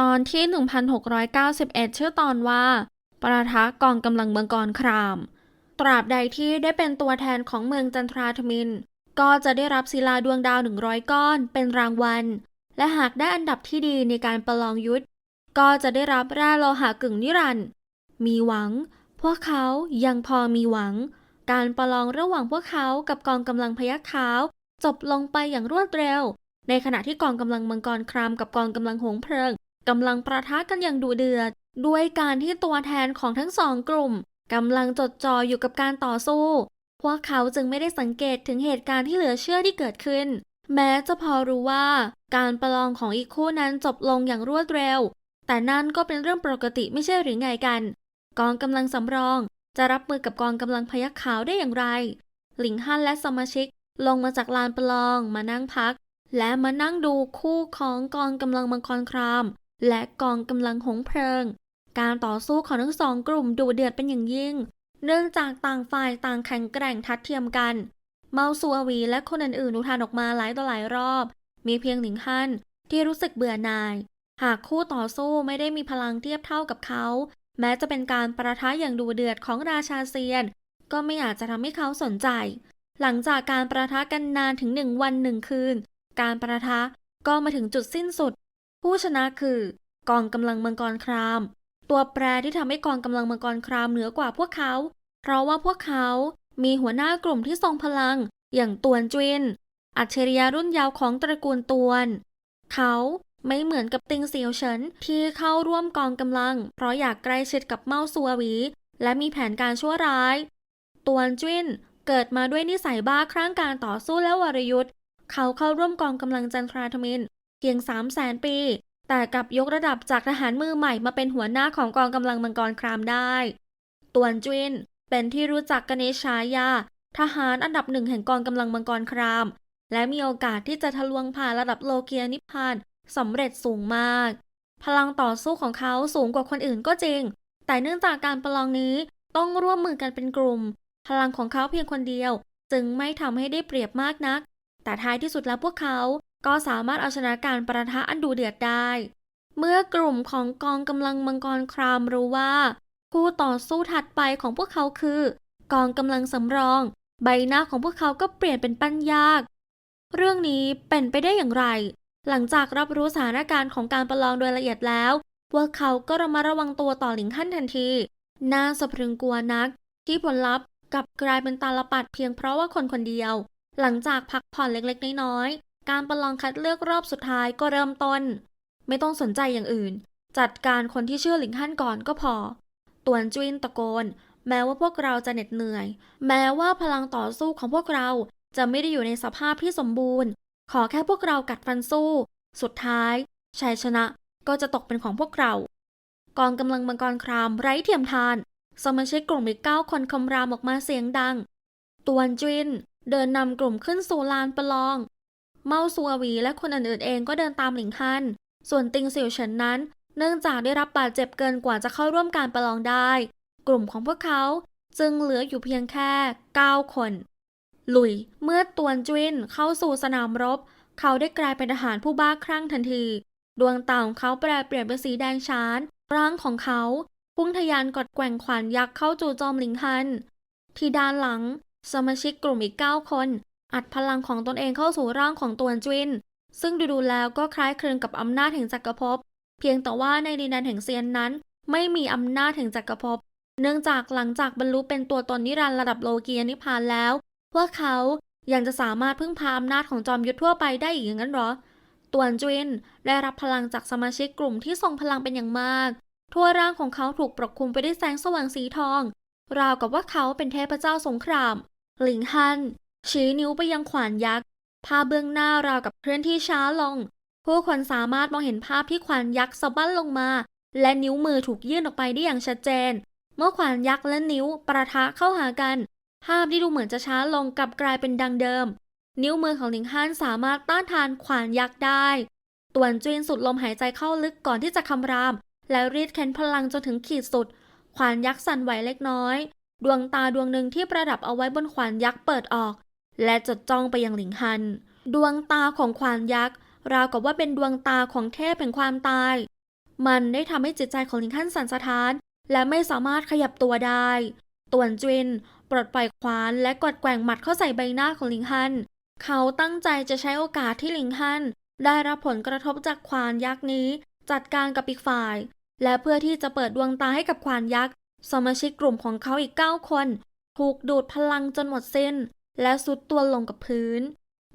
ตอนที่ 1691 ชื่อตอนว่า ประทะกองกำลังเมืองกรคราม ตราบใดที่ได้เป็นตัวแทนของเมืองจันทราธมิน ก็จะได้รับศิลาดวงดาว 100 ก้อนเป็นรางวัล และหากได้อันดับที่ดีในการประลองยุทธก็จะได้รับแร่โลหะกึ่งนิรันด์มีหวัง พวกเขายังพอมีหวัง การประลองระหว่างพวกเขากับกองกำลังพยัคฆ์ขาว จบลงไปอย่างรวดเร็ว ในขณะที่กองกำลังมังกรครามกับกองกำลังหงเพลิง กำลังประทะกันอย่างดุเดือด ด้วยการที่ตัวแทนของทั้งสองกลุ่มกำลังจดจ่ออยู่กับการต่อสู้ พวกเขาจึงไม่ได้สังเกตถึงเหตุการณ์ที่เหลือเชื่อที่เกิดขึ้น แม้จะพอรู้ว่าการประลองของอีกคู่นั้นจบลงอย่างรวดเร็ว แต่นั่นก็เป็นเรื่องปกติไม่ใช่หรือไงกัน กองกำลังสำรองจะรับมือกับกองกำลังพยัคฆ์ขาวได้อย่างไร หลิงฮั่นและสมาชิกลงมาจากลานประลองมานั่งพัก และมานั่งดูคู่ของกองกำลังมังกรคราม และกองกำลังหงเพลิง การต่อสู้ของทั้งสองกลุ่มดุเดือดเป็นอย่างยิ่ง เนื่องจากต่างฝ่ายต่างแข็งแกร่งทัดเทียมกัน เมาซูอาวีและคนอื่นๆอุทานออกมาหลายต่อหลายรอบ มีเพียงหลิงฮั่นที่รู้สึกเบื่อหน่าย หากคู่ต่อสู้ไม่ได้มีพลังเทียบเท่ากับเขา แม้จะเป็นการประทะอย่างดุเดือดของราชาเซียน ก็ไม่อาจจะทำให้เขาสนใจ หลังจากการประทะกันนานถึงหนึ่งวันหนึ่งคืน การประทะก็มาถึงจุดสิ้นสุด ผู้ชนะคือกองกำลังมังกรคราม ตัวแปรที่ทำให้กองกำลังมังกรครามเหนือกว่าพวกเขา เพราะว่าพวกเขามีหัวหน้ากลุ่มที่ทรงพลัง อย่างตวนจวิน อัจฉริยะรุ่นยาวของตระกูลตวน เขาไม่เหมือนกับติงเซียวเฉินที่เข้าร่วมกองกำลัง เพราะอยากใกล้ชิดกับเมาซัวหวี และมีแผนการชั่วร้าย ตวนจวินเกิดมาด้วยนิสัยบ้าคลั่งการต่อสู้และวรยุทธ์ เขาเข้าร่วมกองกำลังจันทราธมิน พียง 3 0 0แสนปี แต่กลับยกระดับจากทหารมือใหม่มาเป็นหัวหน้าของกองกำลังมังกรครามได้ ตวนจินเป็นที่รู้จักกันในฉายา ทหารอันดับหนึ่งแห่งกองกำลังมังกรคราม และมีโอกาสที่จะทะลวงผ่านระดับโลเกียนิพพานสำเร็จสูงมาก พลังต่อสู้ของเขาสูงกว่าคนอื่นก็จริง แต่เนื่องจากการประลองนี้ต้องร่วมมือกันเป็นกลุ่ม พลังของเขาเพียงคนเดียว จึงไม่ทำให้ได้เปรียบมากนัก แต่ท้ายที่สุดแล้วพวกเขา ก็สามารถเอาชนะการประทะอันดูเดือดได้ เมื่อกลุ่มของกองกำลังมังกรครามรู้ว่าคู่ต่อสู้ถัดไปของพวกเขาคือ กองกำลังสำรอง ใบหน้าของพวกเขาก็เปลี่ยนเป็นปั้นยาก เรื่องนี้เป็นไปได้อย่างไร หลังจากรับรู้สถานการณ์ของการประลองโดยละเอียดแล้ว พวกเขาก็ระมัดระวังตัวต่อหลิงฮั่นทันทีน่าสะพรึงกลัวนัก ที่ผลลัพธ์กลับกลายเป็นตาลปัดเพียงเพราะว่าคนคนเดียว หลังจากพักผ่อนเล็กๆ น้อยๆ การประลองคัดเลือกรอบสุดท้ายก็เริ่มต้น ไม่ต้องสนใจอย่างอื่น จัดการคนที่เชื่อหลิงฮั่นก่อนก็พอ ตวนจุนตะโกน แม้ว่าพวกเราจะเหน็ดเหนื่อย แม้ว่าพลังต่อสู้ของพวกเราจะไม่ได้อยู่ในสภาพที่สมบูรณ์ ขอแค่พวกเรากัดฟันสู้ สุดท้ายชัยชนะก็จะตกเป็นของพวกเรา กองกำลังมังกรครามไร้เทียมทาน สมาชิกกลุ่มอีกเก้าคนคำรามออกมาเสียงดัง ตวนจินเดินนำกลุ่มขึ้นสู่ลานประลอง เมาซัววีและคนอื่นๆเองก็เดินตามหลิงฮัน ส่วนติงเสี่ยวเฉินนั้น เนื่องจากได้รับบาดเจ็บเกินกว่าจะเข้าร่วมการประลองได้ กลุ่มของพวกเขาจึงเหลืออยู่เพียงแค่ 9 คน หลุยเมื่อตวนจินเข้าสู่สนามรบ เขาได้กลายเป็นทหารผู้บ้าคลั่งทันที ดวงตาของเขาแปรเปลี่ยนเป็นสีแดงฉานร่างของเขาพุ่งทะยานกดแกว่งขวานยักษ์เข้าจู่โจมหลิงฮัน ที่ด้านหลัง สมาชิกกลุ่มอีก 9 คน อัดพลังของตนเองเข้าสู่ร่างของตวนจิน ซึ่งดูๆแล้วก็คล้ายคลึงกับอำนาจแห่งจักรภพ เพียงแต่ว่าในดินแดนแห่งเซียนนั้น ไม่มีอำนาจแห่งจักรภพ เนื่องจากหลังจากบรรลุเป็นตัวตนนิรันดร์ระดับโลกียนิพพานแล้ว พวกเขายังจะสามารถพึ่งพาอำนาจของจอมยุทธทั่วไปได้อีกอย่างนั้นหรอ ตวนจินได้รับพลังจากสมาชิกกลุ่มที่ทรงพลังเป็นอย่างมาก ทั่วร่างของเขาถูกปกคลุมไปด้วยแสงสว่างสีทอง ราวกับว่าเขาเป็นเทพเจ้าสงคราม หลิงฮัน ชี้นิ้วไปยังขวานยักษ์ภาพเบื้องหน้าราวกับเคลื่อนที่ช้าลง ผู้คนสามารถมองเห็นภาพที่ขวานยักษ์สะบั้นลงมา และนิ้วมือถูกยื่นออกไปได้อย่างชัดเจน เมื่อขวานยักษ์และนิ้วประทะเข้าหากัน ภาพที่ดูเหมือนจะช้าลงกลับกลายเป็นดังเดิม นิ้วมือของหลิงฮันสามารถต้านทานขวานยักษ์ได้ตวนจีนสุดลมหายใจเข้าลึกก่อนที่จะคำราม และรีดเค้นพลังจนถึงขีดสุด ขวานยักษ์สั่นไหวเล็กน้อย ดวงตาดวงหนึ่งที่ประดับเอาไว้บนขวานยักษ์เปิดออก และจดจ้องไปยังหลิงฮัน ดวงตาของขวานยักษ์ราวกับว่าเป็นดวงตาของเทพแห่งความตาย มันได้ทำให้จิตใจของลิงฮันสั่นสะท้าน และไม่สามารถขยับตัวได้ ต่วนจินปลดปล่อยควานและกดแกว่งหมัดเข้าใส่ใบหน้าของลิงฮัน เขาตั้งใจจะใช้โอกาสที่ลิงฮัน ได้รับผลกระทบจากควานยักษ์นี้ จัดการกับอีกฝ่าย และเพื่อที่จะเปิดดวงตาให้กับควานยักษ์สมาชิกกลุ่มของเขาอีก 9 คน ถูกดูดพลังจนหมดสิ้น และสุดตัวลงกับพื้น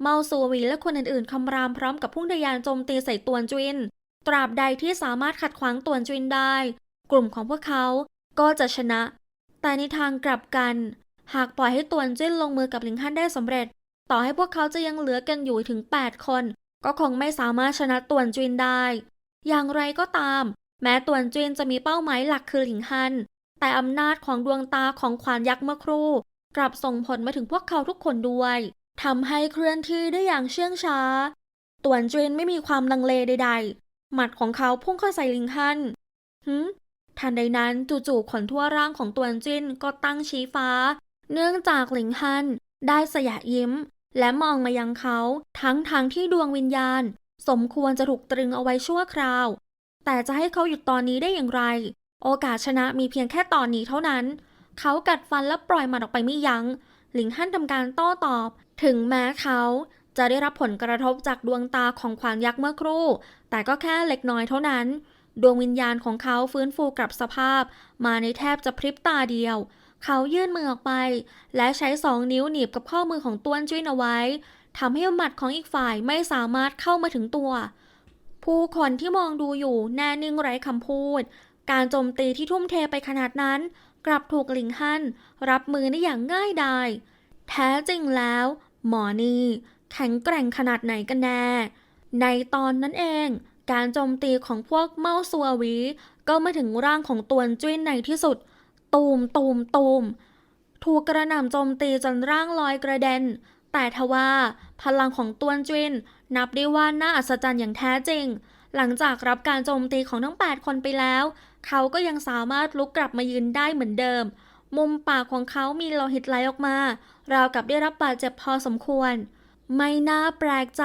เมาสววีและคนอื่นๆคำรามพร้อมกับพุ่งทะยานโจมตีใส่ตวนจินตราบใดที่สามารถขัดขวางตวนจินได้ กลุ่มของพวกเขาก็จะชนะ แต่ในทางกลับกัน หากปล่อยให้ตวนจินลงมือกับลิงฮันได้สำเร็จ ต่อให้พวกเขาจะยังเหลือกันอยู่ถึง 8 คน ก็คงไม่สามารถชนะตวนจินได้ อย่างไรก็ตาม แม้ตวนจินจะมีเป้าหมายหลักคือหลิงฮันแต่อำนาจของดวงตาของขวานยักษ์เมื่อครู่ กลับส่งผลมาถึงพวกเขาทุกคนด้วยทำให้เคลื่อนที่ได้อย่างเชื่องช้า ตวนจินไม่มีความลังเลใดๆ หมัดของเขาพุ่งเข้าใส่ลิงฮันหืมทันใดนั้นจู่ๆขนทั่วร่างของตวนจินก็ตั้งชี้ฟ้า เนื่องจากหลิงฮันได้สยะยิ้ม และมองมายังเขาทั้งทางที่ดวงวิญญาณ สมควรจะถูกตรึงเอาไว้ชั่วคราว แต่จะให้เขาหยุดตอนนี้ได้อย่างไร โอกาสชนะมีเพียงแค่ตอนนี้เท่านั้น เขากัดฟันและปล่อยมันออกไปไม่ยัง้ง หลิงฮั่นทำการโต้ตอบ ถึงแม้เขาจะได้รับผลกระทบจากดวงตาของขวานยักษ์เมื่อครู่ แต่ก็แค่เล็กน้อยเท่านั้น ดวงวิญญาณของเขาฟื้นฟูกลับสภาพ มาในแทบจะพริบตาเดียว เขายื่นมือออกไป และใช้สองนิ้วหนีบกับข้อมือของต้วนจุ้ยนเอาไว้ทำให้หมัดของอีกฝ่ายไม่สามารถเข้ามาถึงตัว ผู้คนที่มองดูอยู่แน่นิ่งไร้คำพูด การโจมตีที่ทุ่มเทไปขนาดนั้น กลับถูกหลิงฮั่นรับมือได้อย่างง่ายดาย แท้จริงแล้ว หมอนี่แข็งแกร่งขนาดไหนกันแน่ ในตอนนั้นเอง การโจมตีของพวกเมาซัววี ก็มาถึงร่างของตวนจุ้ยในที่สุด ตูมตูมตูมถูกกระหน่ำโจมตีจนร่างลอยกระเด็น แต่ทว่าพลังของตวนจินนับได้ว่าน่าอัศจรรย์อย่างแท้จริง หลังจากรับการโจมตีของทั้ง 8 คนไปแล้ว เขาก็ยังสามารถลุกกลับมายืนได้เหมือนเดิม มุมปากของเขามีโลหิตไหลออกมา ราวกับได้รับบาดเจ็บพอสมควร ไม่น่าแปลกใจ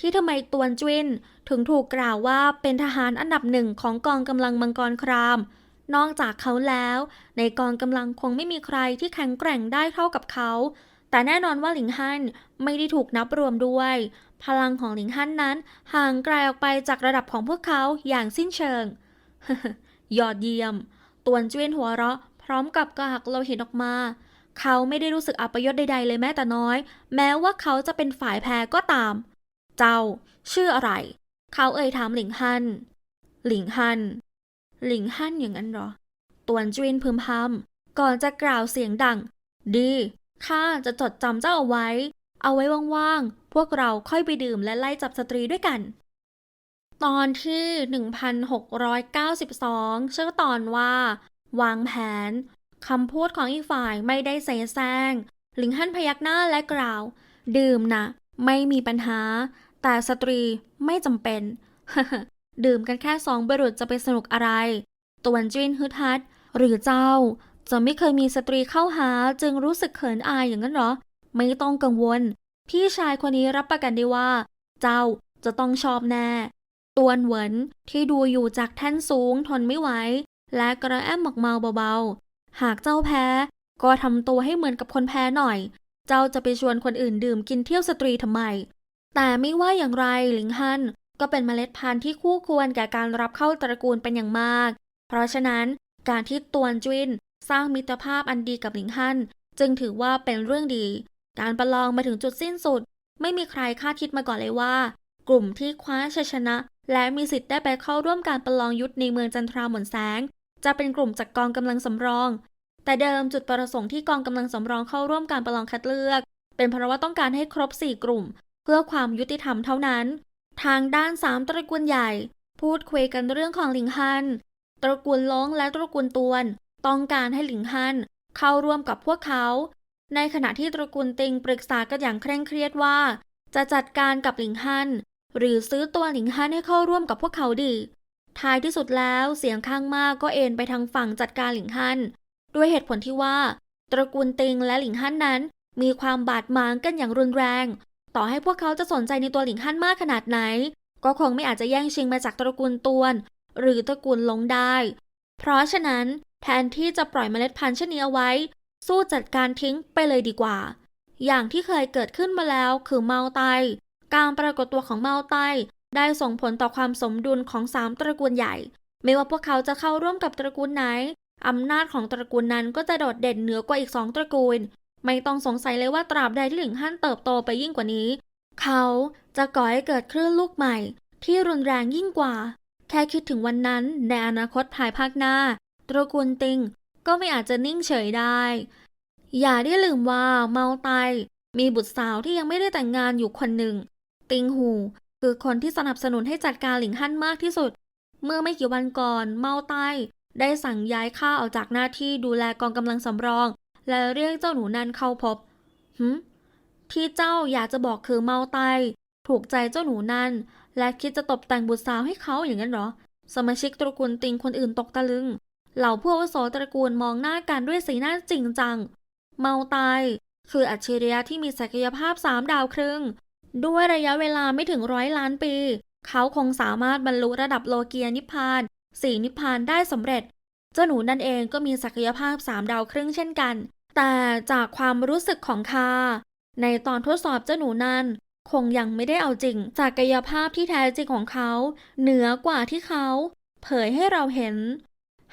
ที่ทำไมตวนจินถึงถูกกล่าวว่าเป็นทหารอันดับหนึ่งของกองกำลังมังกรคราม นอกจากเขาแล้ว ในกองกำลังคงไม่มีใครที่แข็งแกร่งได้เท่ากับเขา แต่แน่นอนว่าหลิงฮั่นไม่ได้ถูกนับรวมด้วย พลังของหลิงฮั่นนั้นห่างไกลออกไปจากระดับของพวกเขาอย่างสิ้นเชิง ยอดเยี่ยม ตวนเจวีนหัวเราะ พร้อมกับกระหักโลหิตออกมา เขาไม่ได้รู้สึกอัปยศใดๆเลยแม้แต่น้อย แม้ว่าเขาจะเป็นฝ่ายแพ้ก็ตาม เจ้า ชื่ออะไร เขาเอ่ยถามหลิงฮั่นหลิงฮั่นหลิงฮั่นอย่างนั้นเหรอ ตวนจินพึมพำก่อนจะกล่าวเสียงดัง ดีข้าจะจดจำเจ้าเอาไว้ เอาไว้ว่างๆ พวกเราค่อยไปดื่มและไล่จับสตรีด้วยกัน ตอนที่ 1692 ชื่อตอนว่า วางแผนคำพูดของอีกฝ่ายไม่ได้เสแสร้งหลิงฮั่นพยักหน้าและกล่าว ดื่มนะไม่มีปัญหา แต่สตรีไม่จำเป็น ดื่มกันแค่สองบรุษจะไปสนุกอะไร ตวนจินฮึดฮัดหรือเจ้า จะไม่เคยมีสตรีเข้าหาจึงรู้สึกเขินอายอย่างนั้นหรอ ไม่ต้องกังวล พี่ชายคนนี้รับประกันได้ว่า เจ้าจะต้องชอบแน่ ตวนเหวินที่ดูอยู่จากแท่นสูงทนไม่ไหว และกระแอมหมกเมาเบาๆ หากเจ้าแพ้ ก็ทำตัวให้เหมือนกับคนแพ้หน่อย เจ้าจะไปชวนคนอื่นดื่มกินเที่ยวสตรีทำไม แต่ไม่ว่าอย่างไรหลิงฮั่นก็เป็นเมล็ดพันธุ์ที่คู่ควรแก่การรับเข้าตระกูลเป็นอย่างมาก เพราะฉะนั้นการที่ตวนจินสร้างมิตรภาพอันดีกับหลิงฮั่นจึงถือว่าเป็นเรื่องดี การประลองมาถึงจุดสิ้นสุด ไม่มีใครคาดคิดมาก่อนเลยว่า กลุ่มที่คว้าชัยชนะ และมีสิทธิ์ได้ไปเข้าร่วมการประลองยุทธในเมืองจันทราหมนแสง จะเป็นกลุ่มจากกองกำลังสำรอง แต่เดิมจุดประสงค์ที่กองกำลังสำรองเข้าร่วมการประลองคัดเลือก เป็นเพราะว่าต้องการให้ครบ 4 กลุ่ม เพื่อความยุติธรรมเท่านั้น ทางด้านสามตระกูลใหญ่ พูดคุยกันเรื่องของหลิงฮัน ตระกูลล้งและตระกูลตวน ต้องการให้หลิงฮันเข้าร่วมกับพวกเขา ในขณะที่ตระกูลติงปรึกษากันอย่างเคร่งเครียดว่า จะจัดการกับหลิงฮัน หรือซื้อตัวหลิงฮันให้เข้าร่วมกับพวกเขาดีท้ายที่สุดแล้วเสียงข้างมากก็เอ็นไปทางฝั่งจัดการหลิงฮันด้วยเหตุผลที่ว่า ตระกูลติงและหลิงฮันนั้น มีความบาดหมางกันอย่างรุนแรง ต่อให้พวกเขาจะสนใจในตัวหลิงฮั่นมากขนาดไหน ก็คงไม่อาจจะแย่งชิงมาจากตระกูลตวน หรือตระกูลหลงได้ เพราะฉะนั้นแทนที่จะปล่อยเมล็ดพันธุ์ชนีเอาไว้ สู้จัดการทิ้งไปเลยดีกว่า อย่างที่เคยเกิดขึ้นมาแล้วคือเมาไต การปรากฏตัวของเมาไตได้ส่งผลต่อความสมดุลของสามตระกูลใหญ่ ไม่ว่าพวกเขาจะเข้าร่วมกับตระกูลไหน อำนาจของตระกูลนั้นก็จะโดดเด่นเหนือกว่าอีกสองตระกูล ไม่ต้องสงสัยเลยว่าตราบใดที่หลิงฮั่นเติบโตไปยิ่งกว่านี้ เขาจะก่อให้เกิดคลื่นลูกใหม่ ที่รุนแรงยิ่งกว่า แค่คิดถึงวันนั้นในอนาคตภายภาคหน้า ตระกูลติงก็ไม่อาจจะนิ่งเฉยได้ อย่าได้ลืมว่าเมาไตมีบุตรสาวที่ยังไม่ได้แต่งงานอยู่คนหนึ่ง ติงหู คือคนที่สนับสนุนให้จัดการหลิงฮั่นมากที่สุด เมื่อไม่กี่วันก่อน เมาไตได้สั่งย้ายข้าออกจากหน้าที่ดูแลกองกำลังสำรอง และเรียกเจ้าหนูนันเข้าพบหืมที่เจ้าอยากจะบอกคือเมาไตถูกใจเจ้าหนูนันและคิดจะตบแต่งบุตรสาวให้เขาอย่างนั้นหรอ สมาชิกตระกูลติงคนอื่นตกตะลึง เหล่าพวกอาวุโสตระกูลมองหน้ากันด้วยสีหน้าจริงจัง เมาไตคืออัจฉริยะที่มีศักยภาพสามดาวครึ่ง ด้วยระยะเวลาไม่ถึงร้อยล้านปี เขาคงสามารถบรรลุระดับโลเกียนิพพานสี่นิพพานได้สำเร็จ เจ้าหนูนั่นเองก็มีศักยภาพสามดาวครึ่งเช่นกัน แต่จากความรู้สึกของคา ในตอนทดสอบเจ้าหนูนั้นคงยังไม่ได้เอาจริงศักยภาพที่แท้จริงของเขา เหนือกว่าที่เขา เผยให้เราเห็น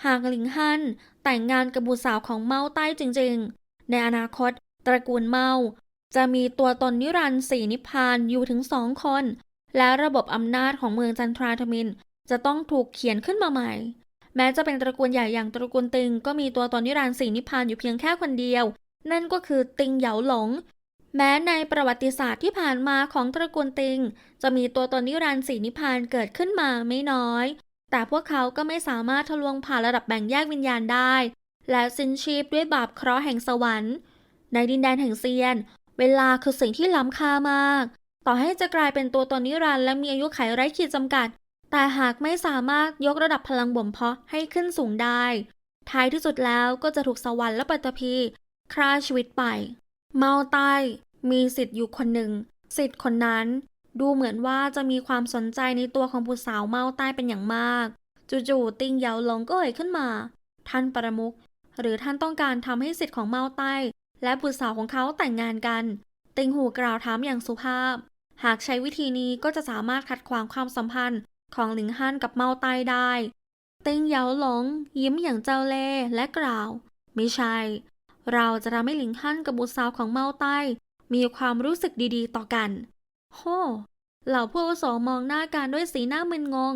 หากหลิงฮั่นแต่งงานกับบุตรสาวของเมาใต้จริงๆ ในอนาคต ตระกูลเมา จะมีตัวตนนิรันดร์สี่นิพพานอยู่ถึงสองคน และระบบอำนาจของเมืองจันทราธมิน จะต้องถูกเขียนขึ้นมาใหม่ แม้จะเป็นตระกูลใหญ่อย่างตระกูลติง ก็มีตัวตนนิรันดร์สี่นิพพานอยู่เพียงแค่คนเดียว นั่นก็คือติงเหยาหลง แม้ในประวัติศาสตร์ที่ผ่านมาของตระกูลติง จะมีตัวตนนิรันดร์สี่นิพพานเกิดขึ้นมาไม่น้อย แต่พวกเขาก็ไม่สามารถทะลวงผ่านระดับแบ่งแยกวิญญาณได้ และสิ้นชีพด้วยบาปเคราะห์แห่งสวรรค์ ในดินแดนแห่งเซียน เวลาคือสิ่งที่ล้ำค่ามาก ต่อให้จะกลายเป็นตัวตนนิรันดร์และมีอายุขัยไร้ขีดจำกัด แต่หากไม่สามารถยกระดับพลังบ่มเพาะให้ขึ้นสูงได้ ท้ายที่สุดแล้วก็จะถูกสวรรค์และปัตตภีฆ่าชีวิตไป เมาไตมีสิทธิ์อยู่คนหนึ่ง สิทธิ์คนนั้น ดูเหมือนว่าจะมีความสนใจในตัวของผู้สาวเมาใต้เป็นอย่างมาก จู่ๆติงเยาหลงก็เอ่ยขึ้นมา ท่านประมุขหรือท่านต้องการทำให้สิทธิ์ของเมาใต้ และบุตรสาวของเขาแต่งงานกัน ติงหูกล่าวถามอย่างสุภาพ หากใช้วิธีนี้ก็จะสามารถขัดขวางความสัมพันธ์ของหลิงฮั่นกับเมาใต้ได้ ติงเหยาหลง ยิ้มอย่างเจ้าเล่ห์และกล่าว ไม่ใช่ เราจะทำให้หลิงฮั่นกับบุตรสาวของเมาใต้ มีความรู้สึกดีๆ ต่อกันโฮเหล่าผู้อาวุโสมองหน้ากันด้วยสีหน้ามึนงง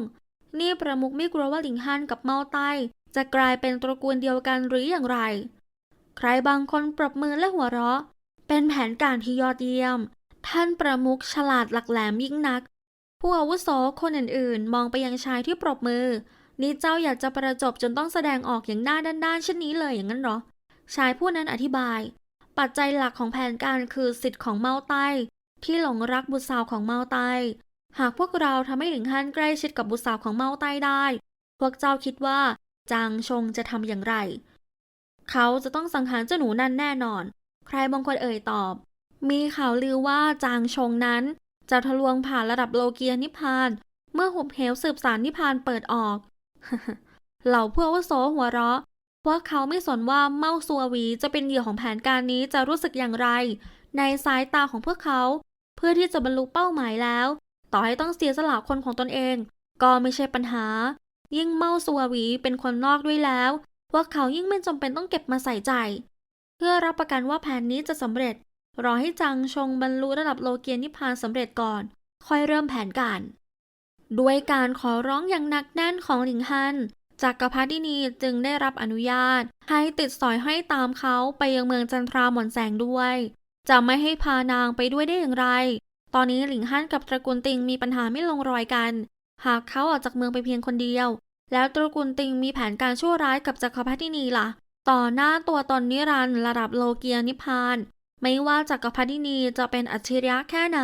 นี่ประมุขไม่กลัวว่าหลิงฮั่นกับเมาใต้ จะกลายเป็นตระกูลเดียวกันหรืออย่างไร ใครบางคนปรบมือและหัวเราะ เป็นแผนการที่ยอดเยี่ยม ท่านประมุขฉลาดหลักแหลมยิ่งนัก ผู้อาวุโสคนอื่นๆ มองไปยังชายที่ปรบมือ นี่เจ้าอยากจะประจบจนต้องแสดงออกอย่างหน้าด้านๆเช่นนี้เลยอย่างนั้นหรอ ชายผู้นั้นอธิบาย ปัจจัยหลักของแผนการคือสิทธิ์ของเมาใต้ที่หลงรักบุตรสาวของเมาใต้หากพวกเราทำให้หลิงฮันใกล้ชิดกับบุตรสาวของเมาใต้ได้ พวกเจ้าคิดว่าจางชงจะทำอย่างไร เขาจะต้องสังหารเจ้าหนูนั่นแน่นอน ใครบางคนเอ่ยตอบ มีข่าวลือว่าจางชงนั้น จะทะลวงผ่านระดับโลเกียนิพาน เมื่อหุบเหวสืบสารนิพานเปิดออก เหล่าพวกอวโสหัวเราะพวกเขาไม่สนว่าเมาซัววีจะเป็นเหยื่อของแผนการนี้จะรู้สึกอย่างไร ในสายตาของพวกเขา เพื่อที่จะบรรลุเป้าหมายแล้ว ต่อให้ต้องเสียสละคนของตนเอง ก็ไม่ใช่ปัญหา ยิ่งเมาซัววีเป็นคนนอกด้วยแล้ว พวกเขายิ่งไม่จำเป็นต้องเก็บมาใส่ใจ เพื่อรับประกันว่าแผนนี้จะสำเร็จ รอให้จังชงบรรลุระดับโลเกียนิพพานสำเร็จก่อน ค่อยเริ่มแผนการ ด้วยการขอร้องอย่างหนักแน่นของหลิงฮันจักรพรรดินีจึงได้รับอนุญาต ให้ติดสอยให้อยตามเขาไปยังเมืองจันทราหมอนแสงด้วย จะไม่ให้พานางไปด้วยได้อย่างไร ตอนนี้หลิงฮั่นกับตระกูลติงมีปัญหาไม่ลงรอยกัน หากเขาออกจากเมืองไปเพียงคนเดียว แล้วตระกูลติงมีแผนการชั่วร้ายกับจักรพรรดินีล่ะ ต่อหน้าตัวตนนิรันดร์ระดับโลเกียนิพาน ไม่ว่าจักรพรรดินีจะเป็นอัจฉริยะแค่ไหน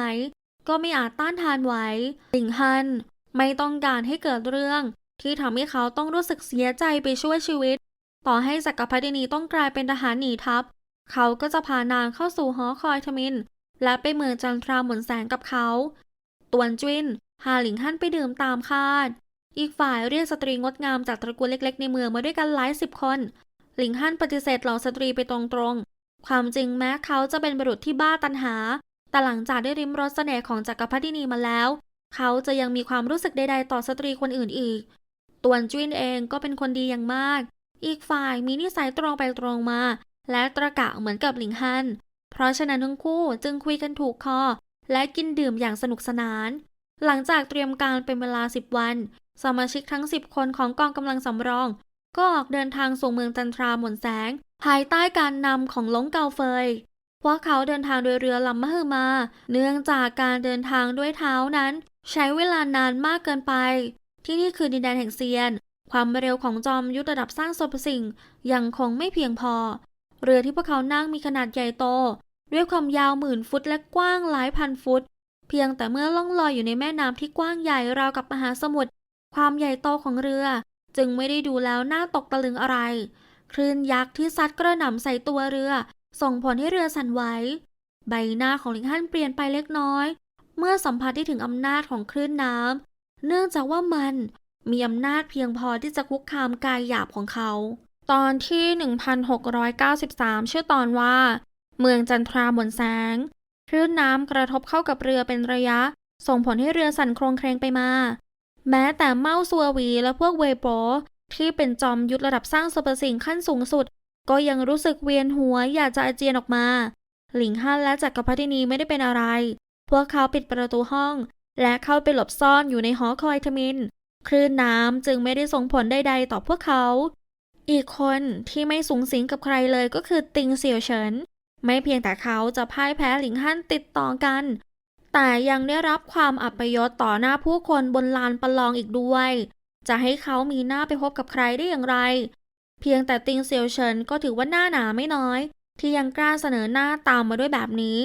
ก็ไม่อาจต้านทานไหวหลิงฮั่นไม่ต้องการให้เกิดเรื่อง ที่ทำให้เขาต้องรู้สึกเสียใจไปช่วยชีวิต ต่อให้จักรพรรดินีต้องกลายเป็นทหารหนีทัพ เขาก็จะพานางเข้าสู่หอคอยทมินและไปเมืองจันทราหมุนแสงกับเขา ตวนจินพาหลิงฮั่นไปดื่มตามคาด อีกฝ่ายเรียกสตรีงดงามจากตระกูลเล็ก ๆ ในเมืองมาด้วยกันหลายสิบคน หลิงฮั่นปฏิเสธเหล่าสตรีไปตรงๆ ความจริงแม้เขาจะเป็นบุรุษที่บ้าตันหา แต่หลังจากได้ริมรสเสน่ห์ของจักรพรรดินีมาแล้ว เขาจะยังมีความรู้สึกใดๆต่อสตรีคนอื่นอีก ตวนจุ้นเองก็เป็นคนดีอย่างมาก อีกฝ่ายมีนิสัยตรงไปตรงมา และตระกะเหมือนกับหลิงฮันเพราะฉะนั้นทั้งคู่จึงคุยกันถูกคอและกินดื่มอย่างสนุกสนาน หลังจากเตรียมการเป็นเวลา10วัน สมาชิกทั้ง 10 คนของกองกำลังสำรอง ก็ออกเดินทางสู่เมืองจันทราหม่นแสง ภายใต้การนำของหลงเกาเฟยพวกเขาเดินทางโดยเรือลำมะฮือมา เนื่องจากการเดินทางด้วยเท้านั้น ใช้เวลานานมากเกินไป ที่นี่คือดินแดนแห่งเซียน ความเร็วของจอมยุทธระดับสร้างสรรพสิ่งยังคงไม่เพียงพอ เรือที่พวกเขานั่งมีขนาดใหญ่โต ด้วยความยาวหมื่นฟุตและกว้างหลายพันฟุต เพียงแต่เมื่อล่องลอยอยู่ในแม่น้ำที่กว้างใหญ่ราวกับมหาสมุทร ความใหญ่โตของเรือ จึงไม่ได้ดูแล้วน่าตกตะลึงอะไร คลื่นยักษ์ที่ซัดกระหน่ำใส่ตัวเรือ ส่งผลให้เรือสั่นไหว ใบหน้าของลิงฮั่นเปลี่ยนไปเล็กน้อย เมื่อสัมผัสได้ถึงอำนาจของคลื่นน้ำ เนื่องจากว่ามันมีอำนาจเพียงพอที่จะคุกคามกายหยาบของเขา ตอนที่ 1693 ชื่อตอนว่า เมืองจันทราหมนแสง คลื่นน้ำกระทบเข้ากับเรือเป็นระยะ ส่งผลให้เรือสั่นโครงเครงไปมา แม้แต่เมาซัววีและพวกเวโปที่เป็นจอมยุทธระดับสร้างสรรพสิ่งขั้นสูงสุด ก็ยังรู้สึกเวียนหัวอยากจะอาเจียนออกมา หลิงฮั่นและจักรพรรดินีไม่ได้เป็นอะไร พวกเขาปิดประตูห้อง และเข้าไปหลบซ่อนอยู่ในหอคอยทมิน คลื่นน้ำจึงไม่ได้ส่งผลใดๆต่อพวกเขา อีกคนที่ไม่สูงสิงกับใครเลยก็คือติงเสี่ยวเฉิน ไม่เพียงแต่เขาจะพ่ายแพ้หลิงฮั่นติดต่อกัน แต่ยังได้รับความอัปยศต่อหน้าผู้คนบนลานประลองอีกด้วย จะให้เขามีหน้าไปพบกับใครได้อย่างไร เพียงแต่ติงเสี่ยวเฉินก็ถือว่าหน้าหนาไม่น้อย ที่ยังกล้าเสนอหน้าตามมาด้วยแบบนี้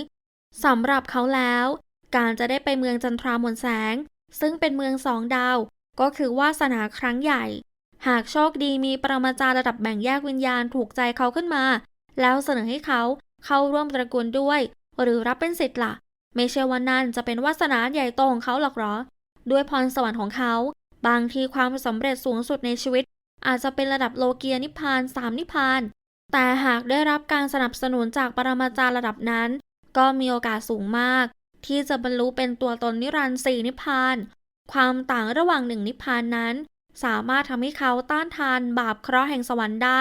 สำหรับเขาแล้ว การจะได้ไปเมืองจันทรามนแสง ซึ่งเป็นเมืองสองดาว ก็คือวาสนาครั้งใหญ่ หากโชคดีมีปรมาจารย์ระดับแบ่งแยกวิญญาณถูกใจเขาขึ้นมา แล้วเสนอให้เขาเข้าร่วมตระกูลด้วย หรือรับเป็นสิทธิ์ละ่ะ ไม่ใช่ว่านั่นจะเป็นวาสนาใหญ่โตของเขาหรอกหรอ ด้วยพรสวรรค์ของเขา บางทีความสำเร็จสูงสุดในชีวิต อาจจะเป็นระดับโลเกียนิพานสามนิพาน แต่หากได้รับการสนับสนุนจากปรมาจารย์ระดับนั้น ก็มีโอกาสสูงมาก ที่จะบรรลุเป็นตัวตนนิรันดร์สี่นิพาน ความต่างระหว่างหนึ่งนิพพานนั้น สามารถทำให้เขาต้านทานบาปเคราะห์แห่งสวรรค์ได้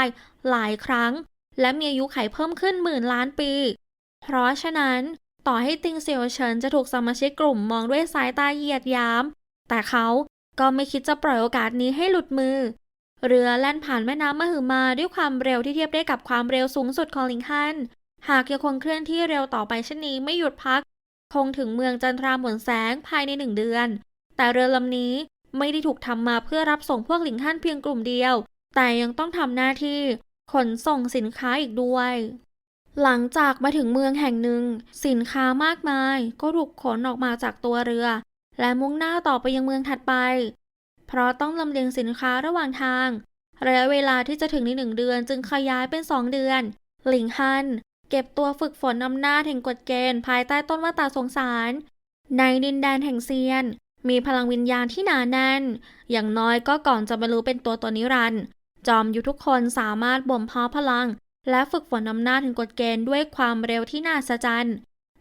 หลายครั้ง และมีอายุไขเพิ่มขึ้นหมื่นล้านปี เพราะฉะนั้น ต่อให้ติงเซียวเฉินจะถูกสมาชิกกลุ่มมองด้วยสายตาเหยียดยาม แต่เขาก็ไม่คิดจะปล่อยโอกาสนี้ให้หลุดมือ เรือแล่นผ่านแม่น้ำมหึมาด้วยความเร็วที่เทียบได้กับความเร็วสูงสุดของลิงฮัน หากยังคงเคลื่อนที่เร็วต่อไปเช่นนี้ไม่หยุดพัก คงถึงเมืองจันทราหมนแสงภายในหนึ่งเดือน แต่เรือลำนี้ไม่ได้ถูกทำมาเพื่อรับส่งพวกหลิงฮั่นเพียงกลุ่มเดียว แต่ยังต้องทำหน้าที่ขนส่งสินค้าอีกด้วย หลังจากมาถึงเมืองแห่งหนึ่ง สินค้ามากมาย ก็ถูกขนออกมาจากตัวเรือ และมุ่งหน้าต่อไปยังเมืองถัดไป เพราะต้องลำเลียงสินค้าระหว่างทางระยะเวลาที่จะถึงในหนึ่งเดือนจึงขยายเป็นสองเดือน หลิงฮัน เก็บตัวฝึกฝนอำนาจแห่งกฎเกณฑ์ภายใต้ต้นว่าตาสงสาร ในดินแดนแห่งเซียน มีพลังวิญญาณที่หนาแน่น อย่างน้อยก็ก่อนจะบรรลุเป็นตัวตนนิรันดร์จอมยุทธทุกคนสามารถบ่มเพาะพลัง และฝึกฝนอำนาจถึงกฎเกณฑ์ด้วยความเร็วที่น่าสะใจ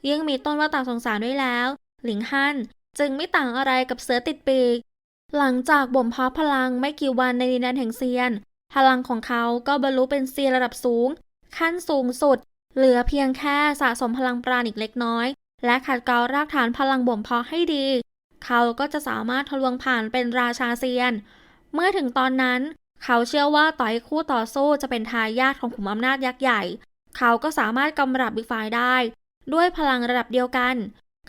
ยิ่งมีต้นว่าตาสงสารด้วยแล้ว หลิงฮั่นจึงไม่ต่างอะไรกับเสือติดปีก หลังจากบ่มเพาะพลังไม่กี่วันในดินแดนแห่งเซียน พลังของเขาก็บรรลุเป็นเซียนระดับสูง ขั้นสูงสุด เหลือเพียงแค่สะสมพลังปราณอีกเล็กน้อย และขัดเกลารากฐานพลังบ่มเพาะให้ดี เขาก็จะสามารถทะลวงผ่านเป็นราชาเซียน เมื่อถึงตอนนั้น เขาเชื่อว่าต่อให้คู่ต่อสู้จะเป็นทายาทของขุมอำนาจยักษ์ใหญ่ เขาก็สามารถกำราบอีกฝ่ายได้ ด้วยพลังระดับเดียวกัน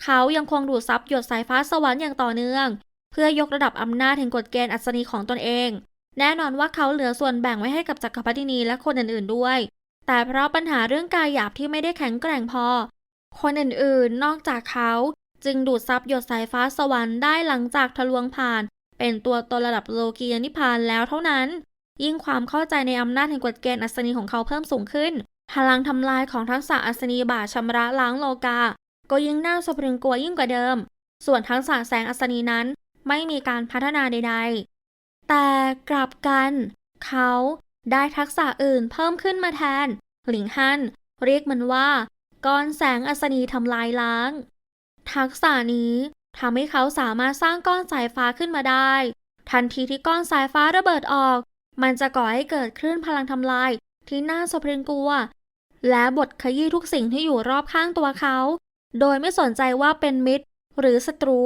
เขายังคงดูดซับหยดสายฟ้าสวรรค์อย่างต่อเนื่อง เพื่อยกระดับอำนาจแห่งกฎเกณฑ์อัศนีของตนเอง แน่นอนว่าเขาเหลือส่วนแบ่งไว้ให้กับจักรพรรดินีและคนอื่นๆด้วย แต่เพราะปัญหาเรื่องกายหยาบที่ไม่ได้แข็งแกร่งพอ คนอื่นๆ นอกจากเขาจึงดูดซับหยดสายฟ้าสวรรค์ได้หลังจากทะลวงผ่าน เป็นตัวตนระดับโลกียนิพานแล้วเท่านั้น ยิ่งความเข้าใจในอำนาจแห่งกฎเกณฑ์อัศนีของเขาเพิ่มสูงขึ้น พลังทำลายของทักษะอัศนีบาชำระล้างโลกา ก็ยิ่งน่าสะพรึงกลัวยิ่งกว่าเดิม ส่วนทักษะแสงอัศนีนั้นไม่มีการพัฒนาใด ๆ แต่กลับกัน เขาได้ทักษะอื่นเพิ่มขึ้นมาแทน หลิงฮั่นเรียกมันว่าก้อนแสงอัศนีทำลายล้าง ทักษะนี้ ทำให้เขาสามารถสร้างก้อนสายฟ้าขึ้นมาได้ ทันทีที่ก้อนสายฟ้าระเบิดออก มันจะก่อให้เกิดคลื่นพลังทำลายที่น่าสะพรึงกลัว และบดขยี้ทุกสิ่งที่อยู่รอบข้างตัวเขา โดยไม่สนใจว่าเป็นมิตรหรือศัตรู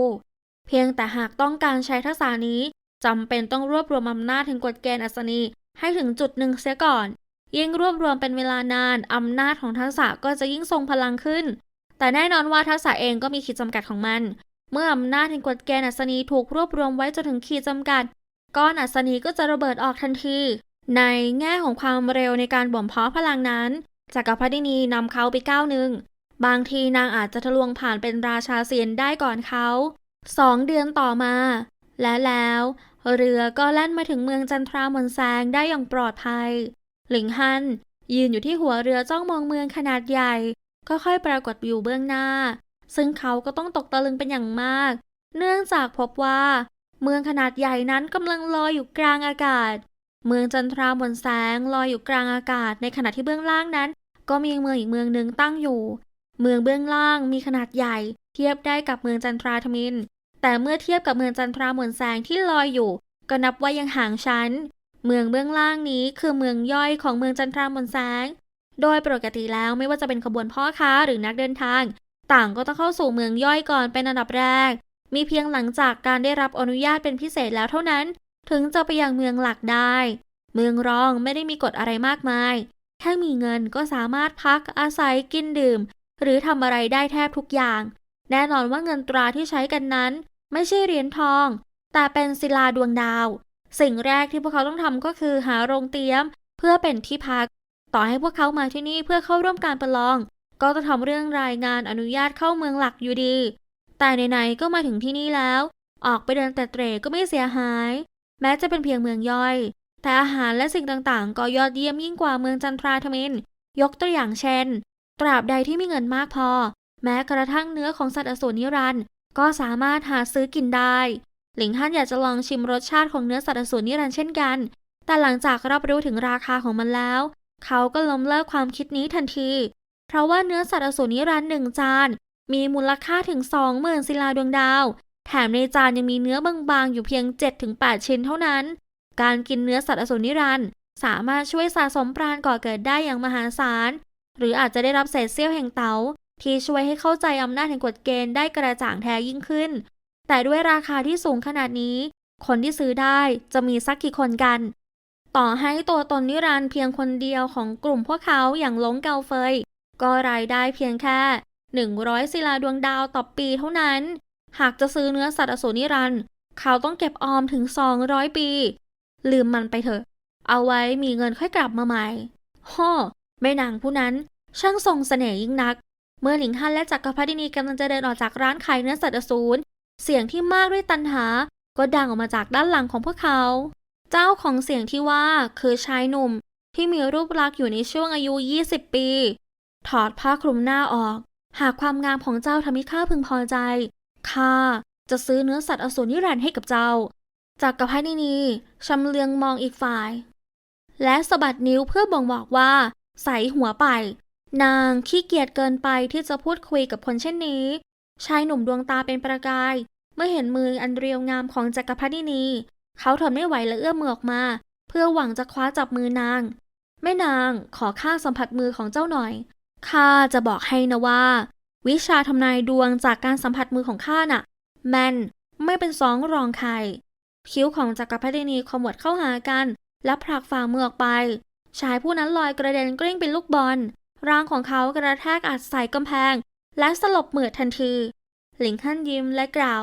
เพียงแต่หากต้องการใช้ทักษะนี้จำเป็นต้องรวบรวมอำนาจถึงกฎเกณฑ์อัศนีให้ถึงจุดหนึ่งเสียก่อน ยิ่งรวบรวมเป็นเวลานานอำนาจของทักษะก็จะยิ่งทรงพลังขึ้น แต่แน่นอนว่าทักษะเองก็มีขีดจำกัดของมัน เมื่ออำนาจแห่งกฎเกณฑ์อัศนีถูกรวบรวมไว้จนถึงขีดจำกัด ก้อนอัศนีก็จะระเบิดออกทันที ในแง่ของความเร็วในการบ่มเพาะพลังนั้นจักรพรรดินีนำเขาไปก้าวหนึ่ง บางทีนางอาจจะทะลวงผ่านเป็นราชาเซียนได้ก่อนเขาสองเดือนต่อมา และแล้ว เรือก็แล่นมาถึงเมืองจันทรามนแซงได้อย่างปลอดภัย หลิงฮัน ยืนอยู่ที่หัวเรือจ้องมองเมืองขนาดใหญ่ค่อยๆปรากฏอยู่เบื้องหน้า ซึ่งเขาก็ต้องตกตะลึงเป็นอย่างมาก เนื่องจากพบว่า เมืองขนาดใหญ่นั้นกำลังลอยอยู่กลางอากาศ เมืองจันทราบนแสงลอยอยู่กลางอากาศ ในขณะที่เบื้องล่างนั้น ก็มีเมืองอีกเมืองหนึ่งตั้งอยู่ เมืองเบื้องล่างมีขนาดใหญ่ เทียบได้กับเมืองจันทราทมิน แต่เมื่อเทียบกับเมืองจันทราหมวนแสงที่ลอยอยู่ ก็นับว่ายังห่างชั้น เมืองเบื้องล่างนี้คือเมืองย่อยของเมืองจันทราหมวนแสงโดยปกติแล้วไม่ว่าจะเป็นขบวนพ่อค้าหรือนักเดินทาง ต่างก็ต้องเข้าสู่เมืองย่อยก่อนเป็นอันดับแรก มีเพียงหลังจากการได้รับอนุญาตเป็นพิเศษแล้วเท่านั้น ถึงจะไปยังเมืองหลักได้ เมืองรองไม่ได้มีกฎอะไรมากมาย แค่มีเงินก็สามารถพักอาศัยกินดื่ม หรือทำอะไรได้แทบทุกอย่าง แน่นอนว่าเงินตราที่ใช้กันนั้น ไม่ใช่เหรียญทอง แต่เป็นศิลาดวงดาว สิ่งแรกที่พวกเขาต้องทำก็คือหาโรงเตรียม เพื่อเป็นที่พัก ต่อให้พวกเขามาที่นี่เพื่อเข้าร่วมการประลอง ก็จะทำเรื่องรายงานอนุญาตเข้าเมืองหลักอยู่ดี แต่ไหนๆก็มาถึงที่นี่แล้ว ออกไปเดินแต่เตร่ก็ไม่เสียหาย แม้จะเป็นเพียงเมืองย่อย แต่อาหารและสิ่งต่างๆ ก็ยอดเยี่ยมยิ่งกว่าเมืองจันทราทมินยกตัวอย่างเช่น ตราบใดที่มีเงินมากพอ แม้กระทั่งเนื้อของสัตว์อสูรนิรันด์ก็สามารถหาซื้อกินได้ หลิงฮั่นอยากจะลองชิมรสชาติของเนื้อสัตว์อสูรนิรันด์เช่นกัน แต่หลังจากรับรู้ถึงราคาของมันแล้ว เขาก็ล้มเลิกความคิดนี้ทันที เพราะว่าเนื้อสัตว์อสูรนิรันดร์หนึ่งจาน มีมูลค่าถึงสองหมื่นศิลาดวงดาว แถมในจานยังมีเนื้อบางๆอยู่เพียง 7-8 ชิ้นเท่านั้น การกินเนื้อสัตว์อสูรนิรันดร์สามารถช่วยสะสมปราณก่อเกิดได้อย่างมหาศาล หรืออาจจะได้รับเศษเสี้ยวแห่งเต๋าที่ช่วยให้เข้าใจอำนาจแห่งกฎเกณฑ์ได้กระจ่างแท้ยิ่งขึ้น แต่ด้วยราคาที่สูงขนาดนี้ คนที่ซื้อได้จะมีสักกี่คนกัน ต่อให้ตัวตนนิรันด์เพียงคนเดียวของกลุ่มพวกเขาอย่างหลงเกาเฟย ก็รายได้เพียงแค่ 100 ศิลาดวงดาวต่อปีเท่านั้น หากจะซื้อเนื้อสัตว์อสูรนิรันด์เขาต้องเก็บออมถึง 200 ปี ลืมมันไปเถอะ เอาไว้มีเงินค่อยกลับมาใหม่ฮ่อแม่นางผู้นั้นช่างทรงเสน่ห์ยิ่งนัก เมื่อหลิงฮั่นและจักรพรรดินีกำลังจะเดินออกจากร้านขายเนื้อสัตว์อสูรเสียงที่มากด้วยตันหา ก็ดังออกมาจากด้านหลังของพวกเขา เจ้าของเสียงที่ว่าคือชายหนุ่มที่มีรูปลักษณ์อยู่ในช่วงอายุ 20 ปี ถอดผ้าคลุมหน้าออก หากความงามของเจ้าทำให้ข้าพึงพอใจ ข้าจะซื้อเนื้อสัตว์อสูรนิรันดร์ให้กับเจ้า จากกรพรรดินีชำเลืองมองอีกฝ่าย และสะบัดนิ้วเพื่อบ่งบอกว่า ใส่หัวไป นางขี้เกียจเกินไปที่จะพูดคุยกับคนเช่นนี้ ชายหนุ่มดวงตาเป็นประกาย เมื่อเห็นมืออันเรียวงามของจักรพรรดินี เขาทนไม่ไหวและเอื้อมมือออกมา เพื่อหวังจะคว้าจับมือนางแม่นางขอข้าสัมผัสมือของเจ้าหน่อย ข้าจะบอกให้นะว่า วิชาทำนายดวงจากการสัมผัสมือของข้าน่ะ แมนไม่เป็นสองรองใคร คิ้วของจักรพรรดินีขมวดเข้าหากัน และผลักฝ่ามือออกไป ชายผู้นั้นลอยกระเด็นกลิ้งเป็นลูกบอล ร่างของเขากระแทกอัดใส่กำแพง และสลบเหมือดทันที หลิงฮั่นยิ้มและกล่าว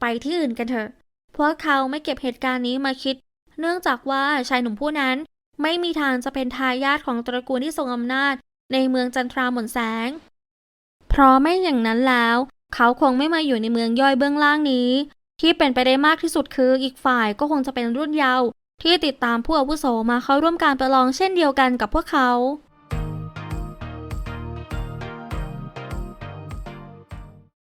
ไปที่อื่นกันเถอะ พวกเขาไม่เก็บเหตุการณ์นี้มาคิด เนื่องจากว่าชายหนุ่มผู้นั้นไม่มีทางจะเป็นทายาทของตระกูลที่ทรงอำนาจ ในเมืองจันทราหม่นแสง เพราะไม่อย่างนั้นแล้ว เขาคงไม่มาอยู่ในเมืองย่อยเบื้องล่างนี้ ที่เป็นไปได้มากที่สุดคืออีกฝ่ายก็คงจะเป็นรุ่นเยาว์ที่ติดตามผู้อาวุโสมาเข้าร่วมการประลองเช่นเดียวกันกับพวกเขา